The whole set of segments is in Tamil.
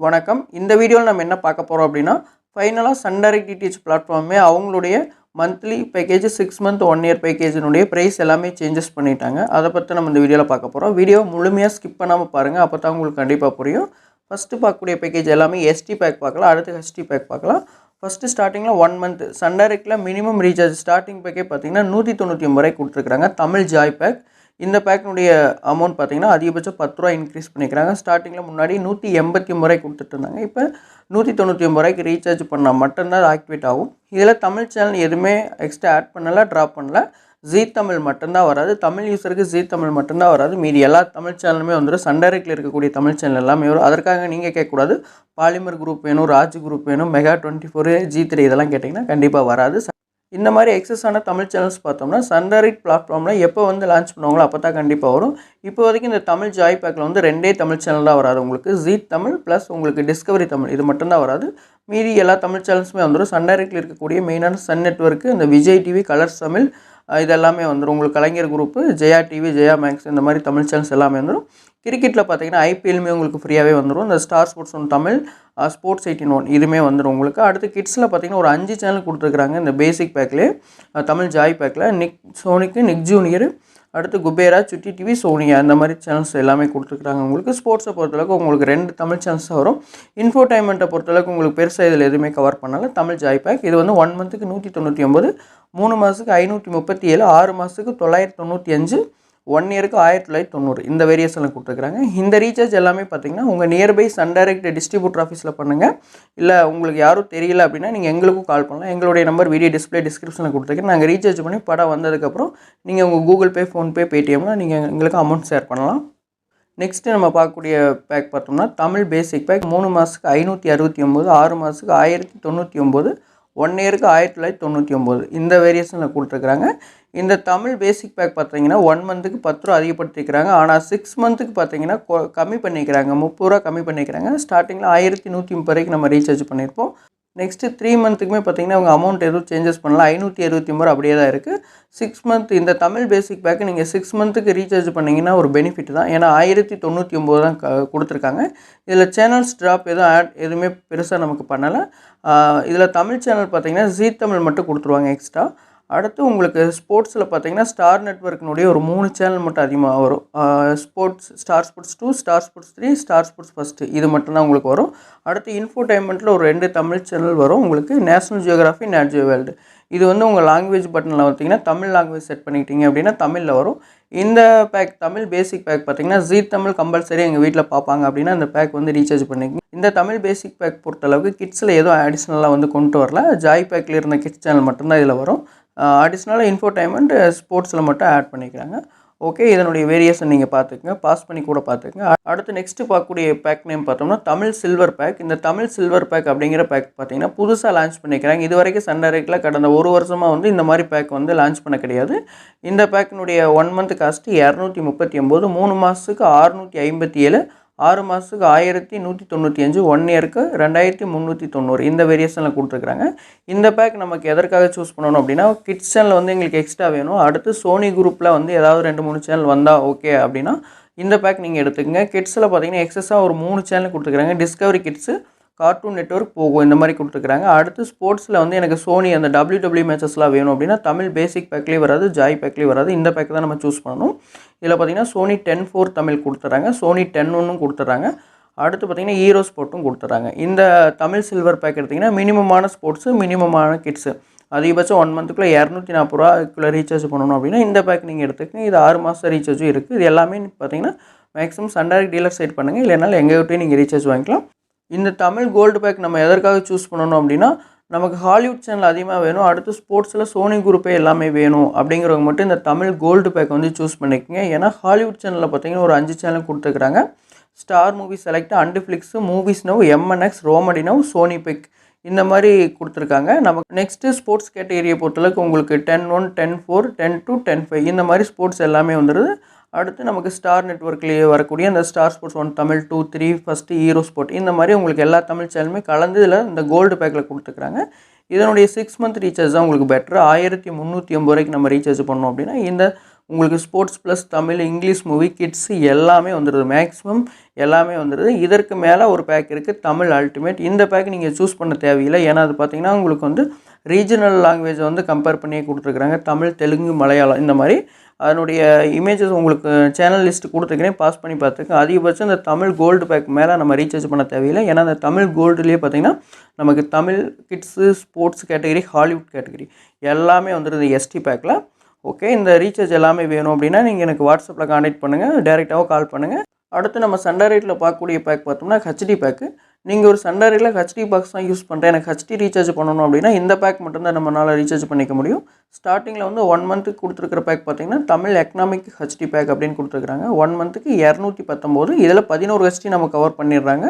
வணக்கம். இந்த வீடியோவில் நம்ம என்ன பார்க்க போகிறோம் அப்படின்னா ஃபைனலாக சன் டைரக்ட் டிடிஹெச் பிளாட்ஃபார்மே அவங்களுடைய monthly package six month one year பேக்கேஜினுடைய price எல்லாமே சேஞ்சஸ் பண்ணிட்டாங்க. அதை பற்றி நம்ம இந்த வீடியோவில் பார்க்க போகிறோம் வீடியோ முழுமையாக ஸ்கிப் பண்ணாமல் பாருங்கள் அப்போ தான் உங்களுக்கு கண்டிப்பாக புரியும். ஃபஸ்ட்டு பார்க்கக்கூடிய பேக்கேஜ் எல்லாமே எஸ்டி பேக் பார்க்கலாம் அடுத்து ஹெச்டி பேக் பார்க்கலாம். ஃபஸ்ட்டு ஸ்டார்டிங்கில் ஒன் மந்த் சன் டைரக்டில் மினிமம் ரீசார்ஜ் ஸ்டார்டிங் பேக்கே பார்த்தீங்கன்னா நூற்றி தொண்ணூற்றி ஒம்பது ரூபாய் கொடுத்துருக்காங்க தமிழ் ஜாய் பேக் இந்த பேக்கினுடைய அமௌண்ட் பார்த்தீங்கன்னா அதிகபட்சம் பத்து ரூபா இன்க்ரீஸ் பண்ணிக்கிறாங்க. ஸ்டார்டிங்கில் முன்னாடி நூற்றி எண்பத்தி ஒம்பது ரூபாய் கொடுத்துட்டு இருந்தாங்க இப்போ நூற்றி தொண்ணூற்றி ஒம்பது ரூபாய்க்கு ரீசார்ஜ் பண்ணால் மட்டும்தான் ஆக்டிவேட் ஆகும். இதில் தமிழ் சேனல் எதுவுமே எக்ஸ்ட்ரா ஆட் பண்ணல ட்ராப் பண்ணல. ஜீ தமிழ் மட்டும்தான் வராது. தமிழ் யூஸருக்கு ஜீ தமிழ் மட்டும்தான் வராது. மீதி எல்லா தமிழ் சேனலுமே வந்துடும் சன் டைரக்டில் இருக்கக்கூடிய தமிழ் சேனல் எல்லாமே வரும். அதற்காக நீங்கள் கேட்கக்கூடாது. பாலிமர் குரூப் வேணும் ராஜ் குரூப் வேணும் Mega twenty four G three இதெல்லாம் கேட்டிங்கன்னா கண்டிப்பாக வராது. இந்த மாதிரி எக்ஸஸான தமிழ் சேனல்ஸ் பார்த்தோம்னா சன் பிளாட்ஃபார்மில் எப்போ வந்து லான்ச் பண்ணுவாங்களோ அப்போ தான் கண்டிப்பாக வரும். இப்போ வரைக்கும் இந்த தமிழ் ஜாய் பேக்கில் வந்து ரெண்டே தமிழ் சேனல் தான் வராது உங்களுக்கு. ஜீ தமிழ் ப்ளஸ் உங்களுக்கு டிஸ்கவரி தமிழ். இது மட்டும்தான் வராது. மீதி எல்லா தமிழ் சேனல்ஸுமே வந்துடும் சன் டைரக்டில் இருக்கக்கூடிய மெயினான சன் நெட்ஒர்க்கு இந்த விஜய் டிவி கலர்ஸ் தமிழ் இதெல்லாமே வந்துடும் உங்களுக்கு Kalaignar group Jaya TV Jaya Max இந்த மாதிரி தமிழ் சேனல்ஸ் எல்லாமே வந்துடும் கிரிக்கெட்டில் பார்த்தீங்கன்னா ஐபிஎல்லுமே உங்களுக்கு ஃப்ரீயாகவே வந்துடும் இந்த Star Sports one Tamil Sports eighteen one இதுவுமே வந்துடும் உங்களுக்கு. அடுத்து கிட்ஸில் பார்த்தீங்கன்னா ஒரு அஞ்சு சேனல் கொடுத்துருக்குறாங்க. இந்த பேசிக் பேக்லேயே தமிழ் ஜாய் பேக்கில் நிக் சோனிக்கு நிக் ஜூனியர் அடுத்து குபேரா சுட்டி டிவி சோனியா இந்த மாதிரி சேனல்ஸ் எல்லாமே கொடுத்துருக்குறாங்க. உங்களுக்கு ஸ்போர்ட்ஸை பொறுத்தளவுக்கு உங்களுக்கு ரெண்டு தமிழ் சேனல்ஸ் வரும். இன்ஃபோடைன்மெண்ட்டை பொறுத்தளவுக்கு உங்களுக்கு பெருசாக இதில் எதுவுமே கவர் பண்ணல. தமிழ் ஜாய் பேக் இது வந்து ஒன் மந்த்துக்கு நூற்றி தொண்ணூற்றி ஒம்பது மூணு மாதத்துக்கு ஐநூற்றி முப்பத்தி ஏழு ஆறு மாதத்துக்கு தொள்ளாயிரத்தி தொண்ணூற்றி அஞ்சு ஒன் இயருக்கு ஆயிரத்தி தொள்ளாயிரத்தி தொண்ணூறு. இந்த வேரியேஷனில் கொடுத்துருக்குறாங்க. இந்த ரீசார்ஜ் எல்லாமே பார்த்தீங்கன்னா உங்கள் நியர்பை சன் டைரக்ட் டிஸ்ட்ரிபியூட்டர் ஆஃபீஸில் பண்ணுங்கள் இல்லை உங்களுக்கு யாரும் தெரியல அப்படின்னா நீங்கள் எங்களுக்கும் கால் பண்ணலாம். எங்களுடைய நம்பர் வீடியோ டிஸ்பிளே டிஸ்கிரிப்ஷனில் கொடுத்துருக்கேன். நாங்கள் ரீசார்ஜ் பண்ணி படம் வந்ததுக்கப்புறம் நீங்கள் உங்கள் கூகுள் பே ஃபோன்பே பேடிஎம்லாம் நீங்கள் எங்களுக்கு அமௌண்ட் ஷேர் பண்ணலாம். நெக்ஸ்ட்டு நம்ம பார்க்கக்கூடிய பேக் பார்த்தோம்னா தமிழ் பேசிக் பேக் மூணு மாதத்துக்கு ஐநூற்றி அறுபத்தி ஒம்பது ஆறு மாதத்துக்கு ஆயிரத்தி தொண்ணூற்றி ஒம்பது ஒன் இயருக்கு ஆயிரத்தி தொள்ளாயிரத்தி தொண்ணூற்றி ஒம்பது இந்த வேரியேஷனில் கொடுத்துருக்குறாங்க. இந்த தமிழ் பேசிக் பேக் பார்த்தீங்கன்னா ஒன் மந்த்துக்கு பத்து ரூபா அதிகப்படுத்திக்கிறாங்க ஆனால் சிக்ஸ் மந்த்துக்கு பார்த்தீங்கன்னா கொ- கம்மி பண்ணிக்கிறாங்க. முப்பது ரூபா கம்மி பண்ணிக்கிறாங்க. ஸ்டார்டிங்கில் ஆயிரத்தி நூற்றி முப்பது ரூபாய்க்கு நம்ம ரீசார்ஜ் பண்ணியிருப்போம் நெக்ஸ்ட்டு த்ரீ மந்த்துக்குமே பார்த்தீங்கன்னா அவங்க அமௌண்ட் எதுவும் சேஞ்சஸ் பண்ணலாம் ஐநூற்றி அறுபத்தி ஒம்பது அப்படியே தான் இருக்குது சிக்ஸ் மந்த் இந்த தமிழ் பேசிக் பேக்கு நீங்கள் சிக்ஸ் மந்த்துக்கு ரீசார்ஜ் பண்ணிங்கன்னா ஒரு பெனிஃபிட் தான். ஏன்னா ஆயிரத்தி தொண்ணூற்றி ஒம்பது தான் க கொடுத்துருக்காங்க. இதில் சேனல்ஸ் ட்ராப் எதுவும் ஆட் எதுவுமே பெருசாக நமக்கு பண்ணலை. இதில் தமிழ் சேனல் பார்த்தீங்கன்னா ஜீ தமிழ் மட்டும் கொடுத்துருவாங்க எக்ஸ்ட்ரா அடுத்து உங்களுக்கு ஸ்போர்ட்ஸில் பார்த்தீங்கன்னா ஸ்டார் நெட்ஒர்க்கினுடைய ஒரு மூணு சேனல் மட்டும் அதிகமாக வரும். Sports Star Sports two Star Sports three Star Sports first இது மட்டும்தான் உங்களுக்கு வரும். அடுத்து இன்ஃபோடைன்மெண்ட்டில் ஒரு ரெண்டு தமிழ் சேனல் வரும். உங்களுக்கு National Geography Nat Geo World இது வந்து உங்கள் லாங்குவேஜ் பட்டனில் பார்த்தீங்கன்னா தமிழ் லாங்குவேஜ் செட் பண்ணிக்கிட்டீங்க அப்படின்னா தமிழில் வரும். இந்த பேக் தமிழ் பேசிக் பேக் பார்த்தீங்கன்னா ஜீ தமிழ் கம்பல்சரி எங்கள் வீட்டில் பார்ப்பாங்க அப்படின்னா அந்த பேக் வந்து ரீசார்ஜ் பண்ணிக்கோங்க. இந்த தமிழ் பேசிக் பேக் பொறுத்தளவுக்கு கிட்ஸில் எதுவும் அடிஷ்னலாக வந்து கொண்டு வரல. ஜாய் பேக்கில் இருந்த கிட்ஸ் சேனல் மட்டும்தான் இதில் வரும். அடிஷ்னலாக இன்ஃபோடைன்மெண்ட் ஸ்போர்ட்ஸில் மட்டும் ஆட் பண்ணிக்கிறாங்க. ஓகே இதனுடைய வேரியேஷன் நீங்கள் பார்த்துக்கங்க. பாஸ் பண்ணி கூட பார்த்துக்கங்க. அடுத்து நெக்ஸ்ட்டு பார்க்கக்கூடிய பேக் நேம் பார்த்தோம்னா தமிழ் சில்வர் பேக் இந்த தமிழ் சில்வர் பேக் அப்படிங்கிற பேக் பார்த்தீங்கன்னா புதுசாக லான்ச் பண்ணிக்கிறாங்க. இது வரைக்கும் சன் கடந்த ஒரு வருஷமாக வந்து இந்த மாதிரி பேக் வந்து லான்ச் பண்ண கிடையாது. இந்த பேக்கினுடைய ஒன் மந்த் காஸ்ட்டு இரநூத்தி முப்பத்தி ஒம்பது மூணு மாதத்துக்கு அறுநூற்றி ஐம்பத்தி ஏழு. ஆறு மாதத்துக்கு ஆயிரத்தி நூற்றி தொண்ணூற்றி அஞ்சு ஒன் இயருக்கு ரெண்டாயிரத்தி முந்நூற்றி தொண்ணூறு. இந்த வேரியேஷனில் கொடுத்துருக்குறாங்க. இந்த பேக் நமக்கு எதற்காக சூஸ் பண்ணணும் அப்படின்னா கிட்ஸ் சேனல் வந்து எங்களுக்கு எக்ஸ்ட்ரா வேணும். அடுத்து சோனி குரூப்பில் வந்து ஏதாவது ரெண்டு மூணு சேனல் வந்தால் ஓகே அப்படின்னா இந்த பேக் நீங்கள் எடுத்துக்கங்க. கிட்ஸில் பார்த்தீங்கன்னா எக்ஸஸாக ஒரு மூணு சேனல் கொடுத்துருக்காங்க டிஸ்கவரி கிட்ஸு கார்ட்டூன் நெட்வொர்க் போகும் இந்த மாதிரி கொடுத்துருக்காங்க அடுத்து ஸ்போர்ட்ஸில் வந்து எனக்கு சோனி அந்த டபிள்யூ டபிள்யூ மேட்சஸ்லாம் வேணும் அப்படின்னா தமிழ் பேசிக் பேக்லேயும் வராது ஜாய் பேக்லேயும் வராது. இந்த பேக் தான் நம்ம சூஸ் பண்ணணும். இதில் பார்த்தீங்கன்னா சோனி டென் ஃபோர் தமிழ் கொடுத்துட்றாங்க சோனி டென் ஒன்றும் கொடுத்துட்றாங்க அடுத்து பார்த்தீங்கன்னா ஹீரோ ஸ்போர்ட்டும் கொடுத்துட்றாங்க இந்த தமிழ் சில்வர் பேக் எடுத்திங்கன்னா மினிமமான ஸ்போர்ட்ஸு மினிமமான கிட்ஸு அதிகபட்சம் ஒன் மந்த்துக்குள்ளே இரநூத்தி நாற்பது ரூபாக்குள்ளே ரீசார்ஜ் பண்ணணும் அப்படின்னா இந்த பேக் நீங்கள் எடுத்துக்கங்க. இது ஆறு மாதம் ரீசார்ஜும் இருக்குது இது எல்லாமே பார்த்தீங்கன்னா மேக்ஸிமம் சன் டீலர் சைட் பண்ணுங்கள் இல்லைனாலும் எங்கள்கிட்டயும் நீங்கள் ரீசார்ஜ் வாங்கிக்கலாம். இந்த தமிழ் கோல்டு பேக் நம்ம எதற்காக சூஸ் பண்ணணும் அப்படின்னா நமக்கு ஹாலிவுட் சேனல் அதிகமாக வேணும். அடுத்து ஸ்போர்ட்ஸில் சோனி குரூப்பே எல்லாமே வேணும் அப்படிங்கிறவங்க மட்டும் இந்த தமிழ் கோல்டு பேக் வந்து சூஸ் பண்ணிக்கங்க. ஏன்னா ஹாலிவுட் சேனலில் பார்த்தீங்கன்னா ஒரு அஞ்சு சேனல் கொடுத்துருக்குறாங்க. Star Movie Select and Flix Movies Now MNX Romedy Now Sony Pix இந்த மாதிரி கொடுத்துருக்காங்க. நமக்கு நெக்ஸ்ட்டு ஸ்போர்ட்ஸ் கேட்டகரியை பொறுத்தளவுக்கு உங்களுக்கு ten one ten four ten two ten five இந்த மாதிரி ஸ்போர்ட்ஸ் எல்லாமே வந்துடுது அடுத்து நமக்கு ஸ்டார் நெட்ஒர்க்லேயே வரக்கூடிய அந்த Star Sports one Tamil two three first Hero Sport இந்த மாதிரி உங்களுக்கு எல்லா தமிழ் சேனலுமே கலந்து இதில் இந்த கோல்டு பேக்கில் கொடுத்துக்கிறாங்க இதனுடைய சிக்ஸ் மந்த் ரீசார்ஜ் தான் உங்களுக்கு பெட்ரு ஆயிரத்தி முந்நூற்றி ஐம்பது ரூபாய்க்கு நம்ம ரீசார்ஜ் பண்ணோம் அப்படின்னா இந்த உங்களுக்கு sports plus Tamil English movie kids எல்லாமே வந்துடுது மேக்ஸிமம் எல்லாமே வந்துடுது இதற்கு மேலே ஒரு பேக் இருக்குது தமிழ் அல்டிமேட் இந்த பேக் நீங்கள் சூஸ் பண்ண தேவையில்லை. ஏன்னா அது பார்த்தீங்கன்னா உங்களுக்கு வந்து ரீஜனல் லாங்குவேஜை வந்து கம்பேர் பண்ணியே கொடுத்துருக்குறாங்க. தமிழ் தெலுங்கு மலையாளம் இந்த மாதிரி. அதனுடைய இமேஜஸ் உங்களுக்கு சேனல் லிஸ்ட் கொடுத்துருக்கிறேன் பாஸ் பண்ணி பார்த்துருக்கேன் அதிகபட்சம் இந்த தமிழ் கோல்டு பேக் மேலே நம்ம ரீசார்ஜ் பண்ண தேவையில்லை. ஏன்னா அந்த தமிழ் கோல்டுலேயே பார்த்தீங்கன்னா நமக்கு Tamil kids sports category Hollywood category எல்லாமே வந்துடுது எஸ்டி பேக்கில் ஓகே இந்த ரீசார்ஜ் எல்லாமே வேணும் அப்படின்னா நீங்கள் எனக்கு வாட்ஸ்அப்பில் காண்டாக்ட் பண்ணுங்கள் டேரெக்டாகவும் கால் பண்ணுங்கள் அடுத்து நம்ம சண்டை ரேட்டில் பார்க்கக்கூடிய பேக் பார்த்தோம்னா ஹெச்டி பேக்கு நீங்கள் ஒரு சண்டரியில் ஹெச்டி பாக்ஸ் தான் யூஸ் பண்ணுறேன் எனக்கு ஹெச்டி ரீசார்ஜ் பண்ணணும் அப்படின்னா இந்த பேக் மட்டும்தான் நம்மளால் ரீசார்ஜ் பண்ணிக்க முடியும். ஸ்டார்டிங்கில் வந்து ஒன் மந்த்துக்கு கொடுத்துருக்குற பேக் பார்த்தீங்கன்னா தமிழ் எக்கனாமிக் ஹெச்டி பேக் அப்படின்னு கொடுத்துருக்குறாங்க. ஒன் மந்த்துக்கு இரநூத்தி பத்தொம்போது இதில் பதினோரு ஹெச்டி நம்ம கவர் பண்ணிடுறாங்க.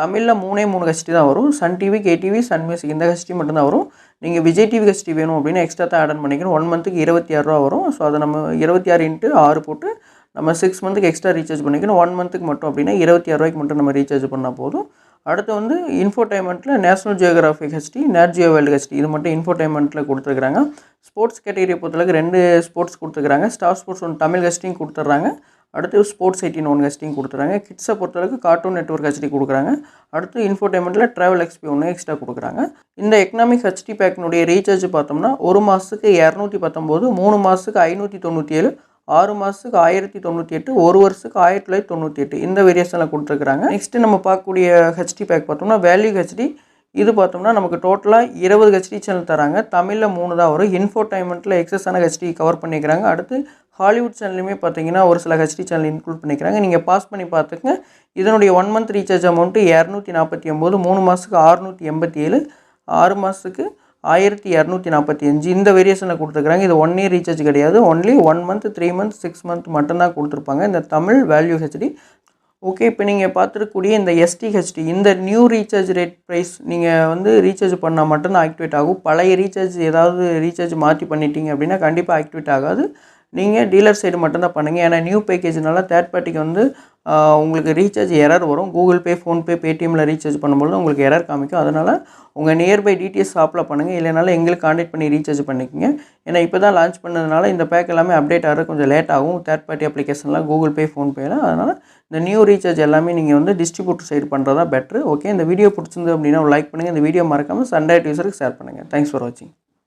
தமிழில் மூணே மூணு ஹெச்டி தான் வரும். Sun TV KTV Sun Music இந்த ஹெச்டி மட்டும்தான் வரும். நீங்கள் விஜய் டிவி ஹெச்டி வேணும் அப்படின்னா எக்ஸ்ட்ரா தான் ஆட் பண்ணிக்கணும். ஒன் மந்த்துக்கு இருபத்தி ஆறுரூவா வரும். ஸோ அதை நம்ம இருபத்தி ஆறு இன்ட்டு ஆறு போட்டு நம்ம சிக்ஸ் மந்த்துக்கு எக்ஸ்ட்ரா ரீசார்ஜ் பண்ணிக்கணும். ஒன் மந்த்துக்கு மட்டும் அப்படின்னா இருபத்தி ஆறு ரூபாய்க்கு மட்டும் நம்ம ரீசார்ஜ் பண்ணால் போதும். அடுத்து வந்து இன்ஃபோடைன்மெண்ட்டில் National Geographic HD Nat Geo World HD இது மட்டும் இன்ஃபோடைன்மெண்ட்டில் கொடுத்துருக்குறாங்க. ஸ்போர்ட்ஸ் கேட்டகரியை பொறுத்தளவுக்கு ரெண்டு ஸ்போர்ட்ஸ் கொடுத்துருக்குறாங்க. ஸ்டார் ஸ்போர்ட்ஸ் ஒன்று தமிழ் ஹெச்டியும் கொடுத்துட்றாங்க. அடுத்து ஸ்போர்ட்ஸ் எயிட்டின் ஒன் ஹெச்டியும் கொடுத்துறாங்க கிட்ஸை பொறுத்தளவுக்கு கார்ட்டூன் நெட்ஒர்க் ஹெச்டி கொடுக்குறாங்க. அடுத்து இன்ஃபோடைன்மெண்ட்டில் ட்ராவல் எக்ஸ்பி ஒன்று எக்ஸ்ட்ரா கொடுக்குறாங்க. இந்த எக்கனாமிக் ஹெச்டி பேக்கினுடைய ரீசார்ஜ் பார்த்தோம்னா ஒரு மாதத்துக்கு இரநூத்தி பத்தொம்போது மூணு மாதத்துக்கு ஐநூற்றி தொண்ணூற்றி ஏழு ஆறு மாதத்துக்கு ஆயிரத்தி தொண்ணூற்றி எட்டு ஒரு வருஷத்துக்கு ஆயிரத்தி தொள்ளாயிரத்தி தொண்ணூற்றி எட்டு. இந்த வேரியேஷனில் கொடுத்துருக்குறாங்க. நெக்ஸ்ட்டு நம்ம பார்க்கக்கூடிய ஹெச்டி பேக் பார்த்தோம்னா வேல்யூ ஹெச்டி இது பார்த்தோம்னா நமக்கு டோட்டலாக இருபது ஹெச்டி சேனல் தராங்க. தமிழில் மூணு தான் வரும். இன்ஃபோடைன்மெண்ட்டில் எக்ஸஸான ஹெச்டி கவர் பண்ணிக்கிறாங்க. அடுத்து ஹாலிவுட் சேனல்லையுமே பார்த்தீங்கன்னா ஒரு சில ஹெச்டி சேனல் இன்க்ளூட் பண்ணிக்கிறாங்க. நீங்கள் பாஸ் பண்ணி பார்த்துக்கங்க. இதனுடைய ஒன் மந்த் ரீசார்ஜ் அமௌண்ட்டு இரநூத்தி நாற்பத்தி ஒம்பது மூணு மாதத்துக்கு அறுநூற்றி எண்பத்தி ஏழு ஆறு மாதத்துக்கு ஆயிரத்தி இரநூத்தி நாற்பத்தி அஞ்சு. இந்த வேரியேஷனில் கொடுத்துருக்குறாங்க. இது ஒன் இயர் ரீசார்ஜ் கிடையாது. Only one month three month six month மட்டும்தான் கொடுத்துருப்பாங்க. இந்த தமிழ் வேல்யூ ஹெச்டி ஓகே இப்போ நீங்கள் பார்த்துருக்கக்கூடிய இந்த எஸ்டிஹெச்டி இந்த நியூ ரீசார்ஜ் ரேட் ப்ரைஸ் நீங்கள் வந்து ரீசார்ஜ் பண்ணால் மட்டும்தான் ஆக்டிவேட் ஆகும். பழைய ரீசார்ஜ் ஏதாவது ரீசார்ஜ் மாற்றி பண்ணிட்டீங்க அப்படின்னா கண்டிப்பாக ஆக்டிவேட் ஆகாது. நீங்கள் டீலர் சைடு மட்டும்தான் பண்ணுங்கள் ஏன்னா நியூ பேக்கேஜ்னால தேர்ட் பார்ட்டிக்கு வந்து உங்களுக்கு ரீசார்ஜ் எரர் வரும். கூகுள் பே ஃபோன்பே பேடிஎம்மில் ரீசார்ஜ் பண்ணும்போது உங்களுக்கு எரர் காமிக்கும். அதனால் உங்கள் நியர்பை டிடிஎஸ் ஷாப்பில் பண்ணுங்கள் இல்லைனாலும் எங்களுக்கு காண்டாக்ட் பண்ணி ரீசார்ஜ் பண்ணிக்கோங்க. ஏன்னா இப்போ தான் லான்ச் பண்ணதுனால இந்த பேக் எல்லாமே அப்டேட் ஆகிறது கொஞ்சம் லேட் ஆகும். தேர்ட் பார்ட்டி அப்ளிகேஷன்லாம் கூகுள் பே ஃபோன்பேல அதனால் இந்த நியூ ரீசார்ஜ் எல்லாமே நீங்கள் வந்து டிஸ்ட்ரிபியூட்டர் சைடு பண்ணுறதா பெட்ரு ஓகே இந்த வீடியோ பிடிச்சிருந்து அப்படின்னா லைக் பண்ணுங்கள் இந்த வீடியோ மறக்காமல் சண்டே யூஸருக்கு ஷேர் பண்ணுங்கள் தேங்க்ஸ் ஃபார் வாட்சிங்